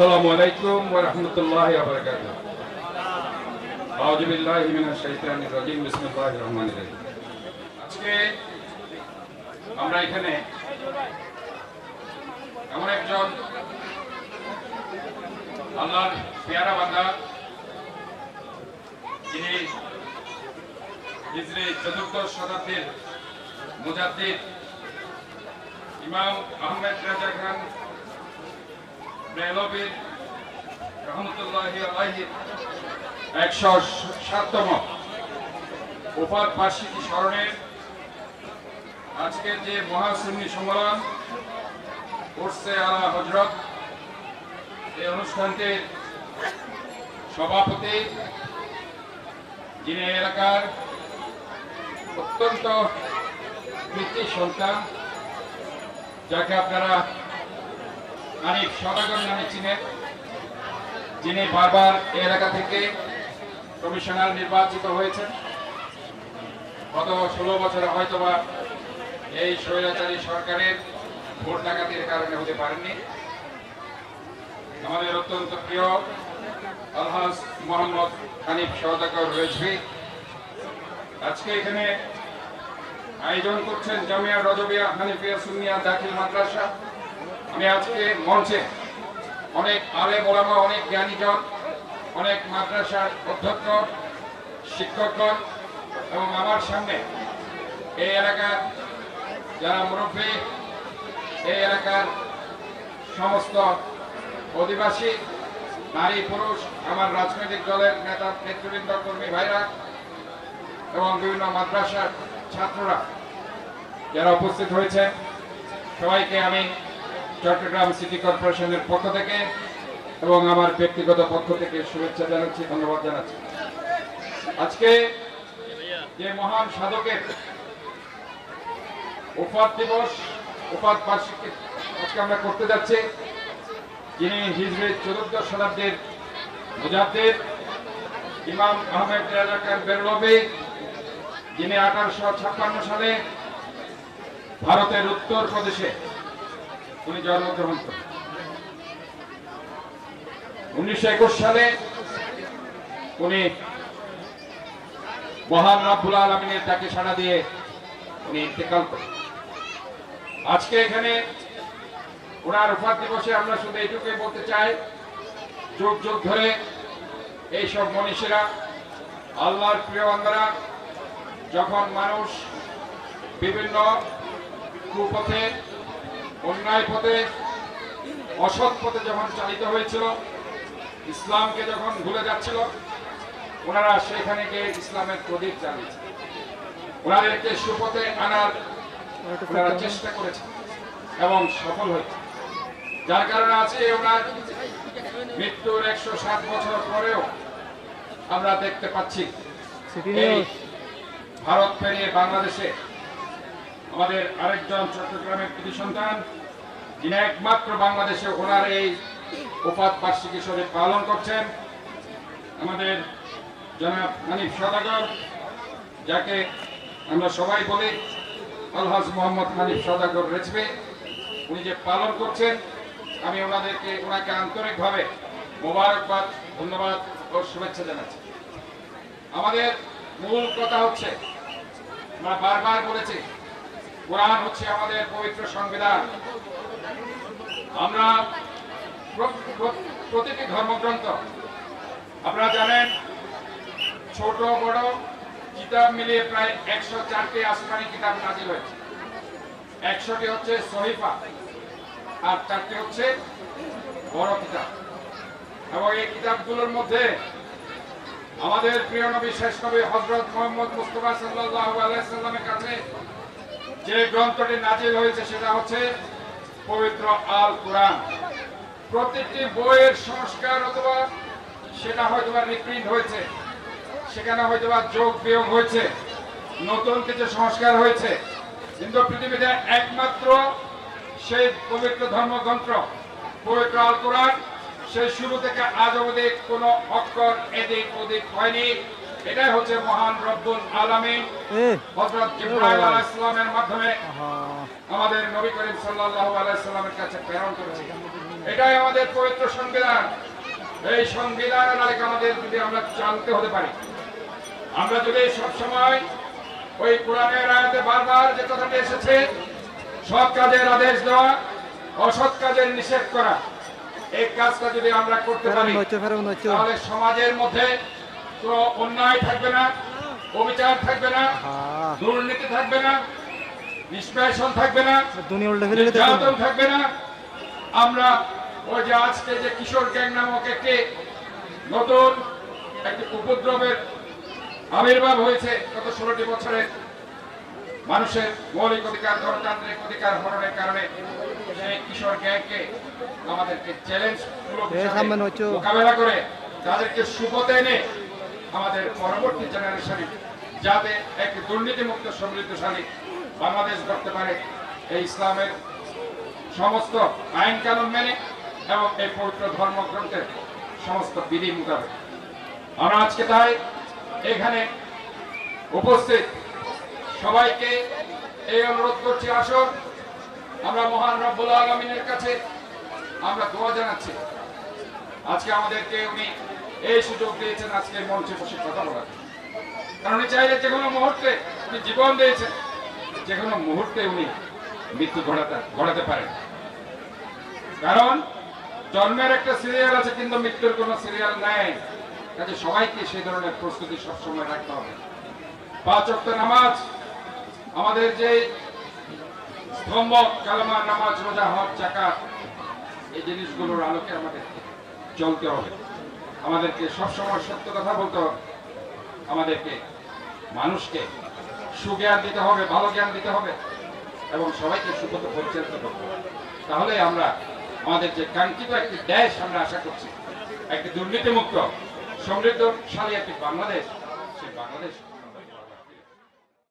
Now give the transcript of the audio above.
আসসালামু আলাইকুম ওয়া রাহমাতুল্লাহি ওয়া বারাকাতুহু। আউযু বিল্লাহি মিনাশ শাইতানির রাজিম, বিসমিল্লাহির রহমানির রহিম। আজকে আমরা এখানে এমন একজন আল্লাহর পেয়ারা বান্দা, যিনি হিজরি চতুর্দশ শতাব্দীর মুজাদ্দিদ ইমাম আহমেদ রাজা খান বেলবির রহমতুল্লাহ একশো সাততম বার্ষিকী স্মরণের আজকের যে মহাসুন্নি সম্মেলন করছে আলা হজরত, এই অনুষ্ঠানটির সভাপতি, যিনি এলাকার অত্যন্ত কৃতি সন্তান, যাকে আপনারা আনিফ সদাগর নামে চিনেন যিনি বারবার এলাকা থেকে কমিশনার নির্বাচিত হয়েছেন। গত ষোলো বছরে হয়তোবা এই স্বৈরাচারী সরকারের ভোট ডাকাতির কারণে হতে পারেননি। আমাদের অত্যন্ত প্রিয় আলহাজ মোহাম্মদ হানিফ সদাগর রয়েছে আজকে এখানে আয়োজন করছেন জামিয়া রজবিয়া হানিফিয়া সুনিয়া দাখিল মাদ্রাসা। আমি আজকে মঞ্চে অনেক আলে মোলামা, অনেক জ্ঞানীজন অনেক মাদ্রাসার অধ্যক্ষ, শিক্ষকগণ এবং আমার সামনে এই এলাকার যারা মুরব্বী, এই এলাকার সমস্ত অধিবাসী, নারী, পুরুষ, আমার রাজনৈতিক দলের নেতা, নেতৃবৃন্দ, কর্মী ভাইরা এবং বিভিন্ন মাদ্রাসার ছাত্ররা যারা উপস্থিত হয়েছে সবাইকে আমি চট্টগ্রাম সিটি কর্পোরেশনের পক্ষ থেকে এবং আমার ব্যক্তিগত পক্ষ থেকে শুভেচ্ছা জানাচ্ছি, ধন্যবাদ জানাচ্ছি। আজকে যে মহান সাধকের উপাত দিবস উপাত বার্ষিকী আজকে আমরা করতে যাচ্ছি, যিনি হিজরির চতুর্দশ শতাব্দীর মুজাদ্দিদ ইমাম আহমেদ রাজাকার বেরলবি যিনি আঠারোশো ছাপ্পান্ন সালে ভারতের উত্তর প্রদেশে উনি জন্মগ্রহণ করেন। উনিশশো একুশ সালে উনি মহান রাব্বুল আলমিনের তাকে সাড়া দিয়ে উনি ইন্তেকাল করেন। আজকে এখানে ওনার উপার দিবসে আমরা শুধু এইটুকুই বলতে চাই, যুগ যুগ ধরে এইসব মনীষীরা, আল্লাহর প্রিয় বান্দারা, যখন মানুষ বিভিন্ন কুপথে অন্যায় পথে অসৎ পথে যখন চালিত হয়েছিল ইসলামকে যখন ভুলে যাচ্ছিল ওনারা সেখানে গিয়ে ইসলামের প্রদীপ জ্বালিয়েছে ওনাদেরকে সুপথে আনার ওনারা চেষ্টা করেছে এবং সফল হয়েছে যার কারণে আছে ওনার মৃত্যুর একশো সাত বছর পরেও আমরা দেখতে পাচ্ছি ভারত পেরিয়ে বাংলাদেশে আমাদের আরেকজন চট্টগ্রামের কৃতি সন্তান, যিনি একমাত্র বাংলাদেশে ওনার এই উপাত বার্ষিকী শরীর পালন করছেন, আমাদের জনাব হানিফ সদাগর, যাকে আমরা সবাই বলি আলহাজ মোহাম্মদ হানিফ সদাগর রেজবে উনি যে পালন করছেন, আমি ওনাদেরকে, ওনাকে আন্তরিকভাবে মোবারকবাদ, ধন্যবাদ ও শুভেচ্ছা জানাচ্ছি। আমাদের মূল কথা হচ্ছে, আমরা বারবার বলেছি কোরআন হচ্ছে আমাদের পবিত্র সংবিধান। আমরা প্র- প্র- প্রতিটি ধর্মগ্রন্থ, আপনারা জানেন, ছোট, বড়, কিতাব মিলিয়ে প্রায় একশো চারটি আসমানি কিতাব নাজিল হয়েছে। একশোটি হচ্ছে সহিফা, আর চারটি হচ্ছে বড় কিতাব। এবং এই কিতাবগুলোর মধ্যে আমাদের প্রিয় নবী, শেষ নবী হজরত মোহাম্মদ মুস্তফা সাল্লাল্লাহু আলাইহি সাল্লামের কাছে যে গ্রন্থটি নাজিল হয়েছে সেটা হচ্ছে পবিত্র আল কোরআন। প্রত্যেকটি বইয়ের সংস্কার অথবা সেটা হয়তো বা রিপ্রিন্ট হয়েছে, সেখানে হয়তো বা যোগ বিয়োগ হয়েছে, নতুন কিছু সংস্কার হয়েছে, কিন্তু পৃথিবীতে একমাত্র সেই পবিত্র ধর্মগ্রন্থ, পবিত্র আল কোরআন, সেই শুরু থেকে আজ অবধি কোনো অক্ষর এদিক ওদিক হয়নি। এটাই হচ্ছে মহান রব্বুল আলামিন। হযরত জিবরাইল আলাইহিস সালামের মাধ্যমে আমাদের নবী করিম সাল্লাল্লাহু আলাইহি সাল্লামের কাছে প্রেরণ করেছে। এটাই আমাদের পবিত্র সংবিধান। এই সংবিধানের আরেক আমাদের যদি আমরা জানতে হতে পারি আমরা যদি সবসময় ওই কোরআনের আয়াতে বারবার যে কথাটি এসেছে সৎ কাজের আদেশ দেওয়া অসৎ কাজের নিষেধ করা এই কাজটা যদি আমরা করতে পারি। তাহলে সমাজের মধ্যে কোনো অন্যায় থাকবে না অবিচার থাকবে না দুর্নীতি থাকবে না নিষ্পেষণ থাকবে না দিতে নির্যাতন থাকবে না। আমরা ওই যে আজকে যে কিশোর গ্যাং নামক একটি নতুন একটি উপদ্রবের আবির্ভাব হয়েছে গত ষোলোটি বছরে মানুষের মৌলিক অধিকার গণতান্ত্রিক অধিকার হরণের কারণে সেই কিশোর গ্যাংকে আমাদেরকে চ্যালেঞ্জ মোকাবেলা করে তাদেরকে সুপথে এনে আমাদের পরবর্তী জেনারেশনে যাতে একটি দুর্নীতিমুক্ত সমৃদ্ধশালী বাংলাদেশ গড়তে পারে, এই ইসলামের সমস্ত আইন কানুন মেনে এবং এই পবিত্র ধর্মগ্রন্থের সমস্ত বিধি মোতাবেক। আমরা আজকে তাই এখানে উপস্থিত। সবাইকে এই অনুরোধ করছি, আসুন। আমরা মহান রব্বুল আলমিনের কাছে আমরা দোয়া জানাচ্ছি। আজকে আমাদেরকে উনি এই সুযোগ দিয়েছেন আজকে মঞ্চে বসে কথা বলার। কারণ চাইলে যে কোনো মুহূর্তে উনি জীবন দিয়েছেন। যে কোনো মুহূর্তে উনি মৃত্যু ঘটাতে ঘটাতে পারেন। কারণ জন্মের একটা সিরিয়াল আছে, কিন্তু মৃত্যুর কোনো সিরিয়াল নাই। কাজে সবাইকে সেই ধরনের প্রস্তুতি সবসময় রাখতে হবে। পাঁচ অক্ট নামাজ, আমাদের যে স্তম্ভ, কালমা, নামাজ, রোজা, হজ জাকাত এই জিনিসগুলোর আলোকে আমাদের চলতে হবে। আমাদেরকে সবসময় সত্য কথা বলতে আমাদেরকে, মানুষকে সুজ্ঞান দিতে হবে, ভালো জ্ঞান দিতে হবে এবং সবাইকে সুপথ পরিচালিত করতে হবে। তাহলে আমরা, আমাদের যে কাঙ্ক্ষিত একটি দেশ আমরা আশা করছি, একটি দুর্নীতিমুক্ত, সমৃদ্ধশালী একটি বাংলাদেশ, সেই বাংলাদেশ